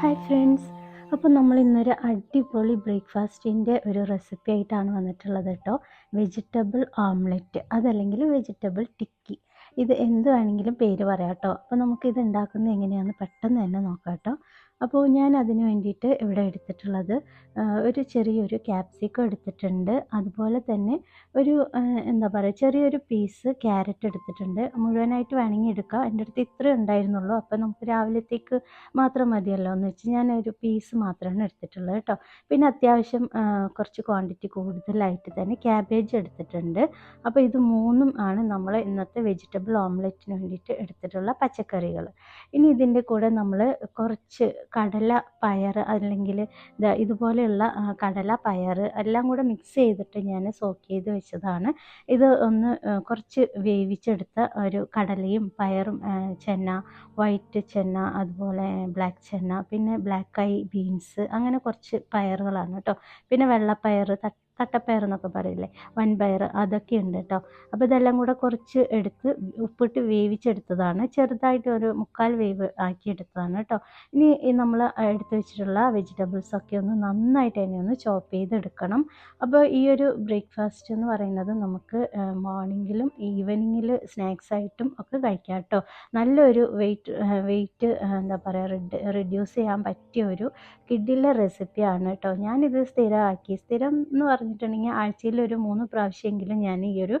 Hi friends അപ്പോൾ നമ്മൾ ഇന്നൊരു അടിപൊളി ബ്രേക്ക്ഫാസ്റ്റിന്റെ ഒരു റെസിപ്പി ആയിട്ടാണ് വന്നിട്ടുള്ളത് കേട്ടോ. വെജിറ്റബിൾ ഓംലെറ്റ് അതല്ലെങ്കിൽ വെജിറ്റബിൾ ടിക്കി ഇത് എന്ത് വേണമെങ്കിലും പേര് പറയാം കേട്ടോ. അപ്പോൾ നമുക്കിത് ഉണ്ടാക്കുന്നത് എങ്ങനെയാണെന്ന് പെട്ടെന്ന് തന്നെ നോക്കാം കേട്ടോ. അപ്പോൾ ഞാൻ അതിന് വേണ്ടിയിട്ട് ഇവിടെ എടുത്തിട്ടുള്ളത് ഒരു ചെറിയൊരു ക്യാപ്സിക്കം എടുത്തിട്ടുണ്ട്. അതുപോലെ തന്നെ ഒരു എന്താ പറയുക ചെറിയൊരു പീസ് ക്യാരറ്റ് എടുത്തിട്ടുണ്ട്. മുഴുവനായിട്ട് വേണമെങ്കിൽ എടുക്കാം. എന്റെ അടുത്ത് ഇത്രേ ഉണ്ടായിരുന്നുള്ളൂ. അപ്പോൾ നമുക്ക് രാവിലത്തേക്ക് മാത്രം മതിയല്ലോ എന്ന് വെച്ച് ഞാൻ ഒരു പീസ് മാത്രമാണ് എടുത്തിട്ടുള്ളത് കേട്ടോ. പിന്നെ അത്യാവശ്യം കുറച്ച് ക്വാണ്ടിറ്റി കൂടുതലായിട്ട് തന്നെ ക്യാബേജ് എടുത്തിട്ടുണ്ട്. അപ്പോൾ ഇത് മൂന്നും ആണ് നമ്മൾ ഇന്നത്തെ വെജിറ്റബിൾ ഓംലെറ്റിന് വേണ്ടിയിട്ട് എടുത്തിട്ടുള്ള പച്ചക്കറികൾ. ഇനി ഇതിന്റെ കൂടെ നമ്മൾ കുറച്ച് കടല പയർ അല്ലെങ്കിൽ ഇതുപോലെയുള്ള കടല പയർ എല്ലാം കൂടെ മിക്സ് ചെയ്തിട്ട് ഞാൻ സോക്ക് ചെയ്ത് വെച്ചതാണ്. ഇത് ഒന്ന് കുറച്ച് വേവിച്ചെടുത്ത ഒരു കടലയും പയറും ചെന്ന വൈറ്റ് ചെന്ന അതുപോലെ ബ്ലാക്ക് ചെന്ന പിന്നെ ബ്ലാക്ക് ഐ ബീൻസ് അങ്ങനെ കുറച്ച് പയറുകളാണ് കേട്ടോ. പിന്നെ വെള്ളപ്പയർ തട്ട തട്ടപ്പയർ എന്നൊക്കെ പറയില്ലേ? വൻപയർ അതൊക്കെ ഉണ്ട് കേട്ടോ അപ്പോൾ ഇതെല്ലാം കൂടെ കുറച്ച് എടുത്ത് ഉപ്പിട്ട് വേവിച്ചെടുത്തതാണ്. ചെറുതായിട്ട് ഒരു മുക്കാൽ വേവ് ആക്കിയെടുത്തതാണ് കേട്ടോ ഇനി നമ്മൾ എടുത്ത് വെച്ചിട്ടുള്ള വെജിറ്റബിൾസ് ഒക്കെ ഒന്ന് നന്നായിട്ട് തന്നെ ഒന്ന് ചോപ്പ് ചെയ്തെടുക്കണം. അപ്പോൾ ഈ ഒരു ബ്രേക്ക്ഫാസ്റ്റ് എന്ന് പറയുന്നത് നമുക്ക് മോർണിംഗിലും ഈവനിങ്ങിൽ സ്നാക്സ് ആയിട്ടും ഒക്കെ കഴിക്കാം കേട്ടോ നല്ലൊരു വെയിറ്റ് വെയിറ്റ് എന്താ പറയുക റിഡ്യൂസ് ചെയ്യാൻ പറ്റിയ ഒരു കിഡിലെ റെസിപ്പിയാണ് കേട്ടോ ഞാനിത് സ്ഥിരമാക്കി. സ്ഥിരം എന്ന് പറഞ്ഞിട്ടുണ്ടെങ്കിൽ ആഴ്ചയിൽ ഒരു മൂന്ന് പ്രാവശ്യമെങ്കിലും ഞാൻ ഈ ഒരു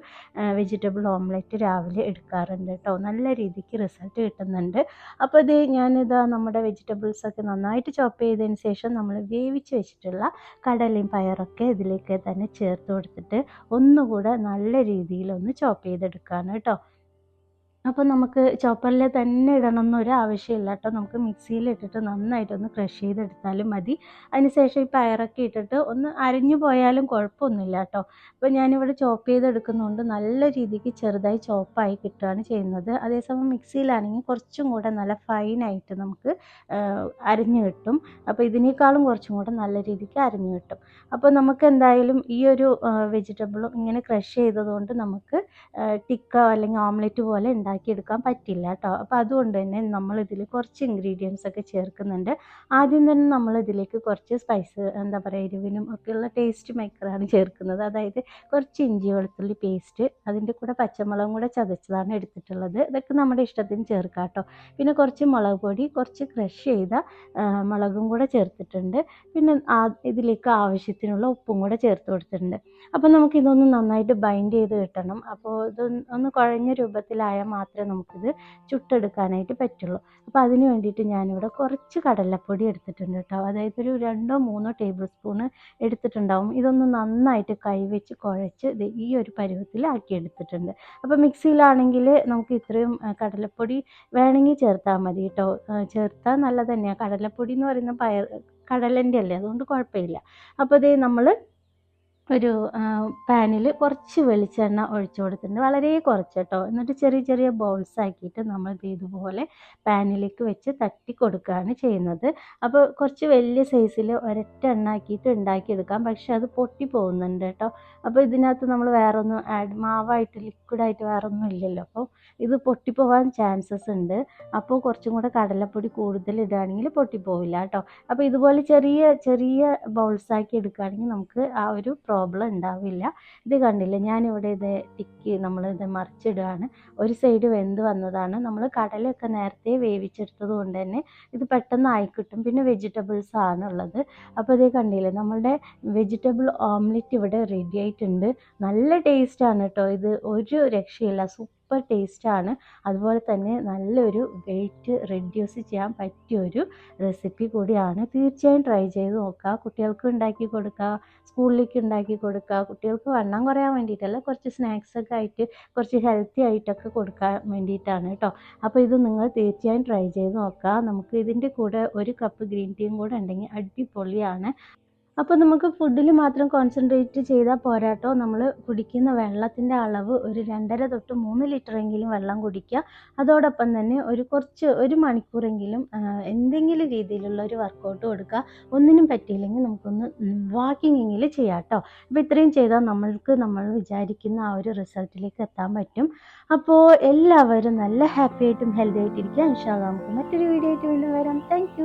വെജിറ്റബിൾ ഓംലെറ്റ് രാവിലെ എടുക്കാറുണ്ട് കേട്ടോ. നല്ല രീതിക്ക് റിസൾട്ട് കിട്ടുന്നുണ്ട്. അപ്പോൾ ഇത് ഞാനിതാ നമ്മുടെ വെജിറ്റബിൾസ് ഒക്കെ നന്നായിട്ട് ചോപ്പ് ചെയ്തതിന് ശേഷം നമ്മൾ വേവിച്ച് വെച്ചിട്ടുള്ള കടലയും പയറൊക്കെ ഇതിലേക്ക് തന്നെ ചേർത്ത് കൊടുത്തിട്ട് ഒന്നുകൂടെ നല്ല രീതിയിൽ ഒന്ന് ചോപ്പ് ചെയ്തെടുക്കുകയാണ് കേട്ടോ. അപ്പോൾ നമുക്ക് ചോപ്പറിൽ തന്നെ ഇടണമെന്നൊരു ആവശ്യമില്ല കേട്ടോ. നമുക്ക് മിക്സിയിൽ ഇട്ടിട്ട് നന്നായിട്ടൊന്ന് ക്രഷ് ചെയ്തെടുത്താലും മതി. അതിനുശേഷം ഈ പയറൊക്കെ ഇട്ടിട്ട് ഒന്ന് അരിഞ്ഞു പോയാലും കുഴപ്പമൊന്നുമില്ല കേട്ടോ. അപ്പോൾ ഞാനിവിടെ ചോപ്പ് ചെയ്തെടുക്കുന്നതുകൊണ്ട് നല്ല രീതിക്ക് ചെറുതായി ചോപ്പായി കിട്ടുകയാണ് ചെയ്യുന്നത്. അതേസമയം മിക്സിയിലാണെങ്കിൽ കുറച്ചും കൂടെ നല്ല ഫൈനായിട്ട് നമുക്ക് അരിഞ്ഞു കിട്ടും. അപ്പോൾ ഇതിനേക്കാളും കുറച്ചും കൂടെ നല്ല രീതിക്ക് അരിഞ്ഞു കിട്ടും. അപ്പോൾ നമുക്ക് എന്തായാലും ഈ ഒരു വെജിറ്റബിളും ഇങ്ങനെ ക്രഷ് ചെയ്തതുകൊണ്ട് നമുക്ക് ടിക്ക അല്ലെങ്കിൽ ഓംലെറ്റ് പോലെ ഉണ്ടാക്കിയെടുക്കാൻ പറ്റില്ല കേട്ടോ അപ്പോൾ അതുകൊണ്ട് തന്നെ നമ്മൾ ഇതിൽ കുറച്ച് ഇൻഗ്രീഡിയൻസ് ഒക്കെ ചേർക്കുന്നുണ്ട്. ആദ്യം തന്നെ നമ്മൾ ഇതിലേക്ക് കുറച്ച് സ്പൈസ് എന്താ പറയുക എരിവിനും ഒക്കെയുള്ള ടേസ്റ്റ് മേക്കറാണ് ചേർക്കുന്നത്. അതായത് കുറച്ച് ഇഞ്ചി വെളുത്തുള്ളി പേസ്റ്റ് അതിന്റെ കൂടെ പച്ചമുളകും കൂടെ ചതച്ചതാണ് എടുത്തിട്ടുള്ളത്. ഇതൊക്കെ നമ്മുടെ ഇഷ്ടത്തിന് ചേർക്കാം കേട്ടോ പിന്നെ കുറച്ച് മുളക് പൊടി കുറച്ച് ക്രഷ് ചെയ്ത മുളകും കൂടെ ചേർത്തിട്ടുണ്ട്. പിന്നെ ഇതിലേക്ക് ആവശ്യത്തിനുള്ള ഉപ്പും കൂടെ ചേർത്ത് കൊടുത്തിട്ടുണ്ട്. അപ്പോൾ നമുക്ക് ഇതൊന്ന് നന്നായിട്ട് ബൈൻഡ് ചെയ്ത് കിട്ടണം. അപ്പോൾ ഇത് ഒന്ന് കുഴഞ്ഞ രൂപത്തിലായാൽ മാത്രമേ നമുക്കിത് ചുട്ടെടുക്കാനായിട്ട് പറ്റുള്ളൂ. അപ്പോൾ അതിന് വേണ്ടിയിട്ട് ഞാനിവിടെ കുറച്ച് കടലപ്പൊടി എടുത്തിട്ടുണ്ട് കേട്ടോ. അതായത് ഒരു രണ്ടോ മൂന്നോ ടേബിൾ സ്പൂണ് എടുത്തിട്ടുണ്ടാവും. ഇതൊന്ന് നന്നായിട്ട് കൈവച്ച് കുഴച്ച് ദേ ഈ ഒരു പരുവത്തിൽ ആക്കി എടുത്തിട്ടുണ്ട്. അപ്പോൾ മിക്സിയിലാണെങ്കിൽ നമുക്ക് ഇത്രയും കടലപ്പൊടി വേണമെങ്കിൽ ചേർത്താൽ മതി കേട്ടോ. ചേർത്താൽ നല്ലത് തന്നെയാണ് കടലപ്പൊടി എന്ന് പറയുന്ന പയർ കടലന്റെ അല്ലേ? അതുകൊണ്ട് കുഴപ്പമില്ല. അപ്പോൾ ഇതേ നമ്മൾ ഒരു പാനിൽ കുറച്ച് വെളിച്ചെണ്ണ ഒഴിച്ചു കൊടുത്തിട്ടുണ്ട്. വളരെ കുറച്ച് കേട്ടോ എന്നിട്ട് ചെറിയ ചെറിയ ബോൾസ് ആക്കിയിട്ട് നമ്മൾ ഇത് ഇതുപോലെ പാനിലേക്ക് വെച്ച് തട്ടി കൊടുക്കുകയാണ് ചെയ്യുന്നത്. അപ്പോൾ കുറച്ച് വലിയ സൈസിൽ ഒരൊറ്റ എണ്ണ ആക്കിയിട്ട് ഉണ്ടാക്കിയെടുക്കാം പക്ഷെ അത് പൊട്ടി പോകുന്നുണ്ട് കേട്ടോ അപ്പോൾ ഇതിനകത്ത് നമ്മൾ വേറെ ഒന്നും ആഡ് മാവായിട്ട് ലിക്വിഡായിട്ട് വേറെ ഒന്നും ഇല്ലല്ലോ. അപ്പോൾ ഇത് പൊട്ടിപ്പോവാൻ ചാൻസസ് ഉണ്ട്. അപ്പോൾ കുറച്ചും കൂടെ കടലപ്പൊടി കൂടുതൽ ഇടുകയാണെങ്കിൽ പൊട്ടിപ്പോവില്ല കേട്ടോ അപ്പോൾ ഇതുപോലെ ചെറിയ ചെറിയ ബൗൾസ് ആക്കി എടുക്കുകയാണെങ്കിൽ നമുക്ക് ആ ഒരു പ്രോബ്ലം ഉണ്ടാവില്ല. ഇത് കണ്ടില്ലേ ഞാനിവിടെ ഇത് ടിക്കി നമ്മൾ ഇത് മറിച്ചിടുകയാണ്. ഒരു സൈഡ് വെന്ത് വന്നതാണ്. നമ്മൾ കടലയൊക്കെ നേരത്തെ വേവിച്ചെടുത്തത് കൊണ്ട് തന്നെ ഇത് പെട്ടെന്ന് ആയിക്കിട്ടും പിന്നെ വെജിറ്റബിൾസ് ആണുള്ളത് അപ്പോൾ ഇത് കണ്ടില്ലേ നമ്മളുടെ വെജിറ്റബിൾ ഓംലെറ്റ് ഇവിടെ റെഡി ആയിട്ടുണ്ട്. നല്ല ടേസ്റ്റാണ് കേട്ടോ ഇത്. ഒരു രക്ഷയില്ല. സൂപ്പർ ടേസ്റ്റാണ്. അതുപോലെ തന്നെ നല്ലൊരു വെയിറ്റ് റെഡ്യൂസ് ചെയ്യാൻ പറ്റിയ ഒരു റെസിപ്പി കൂടിയാണ്. തീർച്ചയായും ട്രൈ ചെയ്ത് നോക്കുക. കുട്ടികൾക്ക് ഉണ്ടാക്കി കൊടുക്കുക. സ്കൂളിലേക്ക് ഉണ്ടാക്കി കൊടുക്കുക. കുട്ടികൾക്ക് വണ്ണം കുറയാൻ വേണ്ടിയിട്ടല്ല കുറച്ച് സ്നാക്സൊക്കെ ആയിട്ട് കുറച്ച് ഹെൽത്തി ആയിട്ടൊക്കെ കൊടുക്കാൻ വേണ്ടിയിട്ടാണ് കേട്ടോ അപ്പോൾ ഇത് നിങ്ങൾ തീർച്ചയായും ട്രൈ ചെയ്ത് നോക്കുക. നമുക്ക് ഇതിന്റെ കൂടെ ഒരു കപ്പ് ഗ്രീൻ ടീയും കൂടെ ഉണ്ടെങ്കിൽ അടിപൊളിയാണ്. അപ്പോൾ നമുക്ക് ഫുഡിൽ മാത്രം കോൺസെൻട്രേറ്റ് ചെയ്താൽ പോരാട്ടോ നമ്മൾ കുടിക്കുന്ന വെള്ളത്തിന്റെ അളവ് ഒരു രണ്ടര തൊട്ട് മൂന്ന് ലിറ്ററെങ്കിലും വെള്ളം കുടിക്കുക. അതോടൊപ്പം തന്നെ ഒരു കുറച്ച് ഒരു മണിക്കൂറെങ്കിലും എന്തെങ്കിലും രീതിയിലുള്ള ഒരു വർക്കൗട്ട് കൊടുക്കുക. ഒന്നിനും പറ്റിയില്ലെങ്കിൽ നമുക്കൊന്ന് വാക്കിങ്ങെങ്കിലും ചെയ്യാം കേട്ടോ അപ്പോൾ ഇത്രയും ചെയ്താൽ നമ്മൾക്ക് നമ്മൾ വിചാരിക്കുന്ന ആ ഒരു റിസൾട്ടിലേക്ക് എത്താൻ പറ്റും. അപ്പോൾ എല്ലാവരും നല്ല ഹാപ്പി ആയിട്ടും ഹെൽത്തി ആയിട്ടിരിക്കുക ഇൻഷാല്ല നമുക്ക് മറ്റൊരു വീഡിയോ ആയിട്ട് വീണ്ടും വരാം. താങ്ക്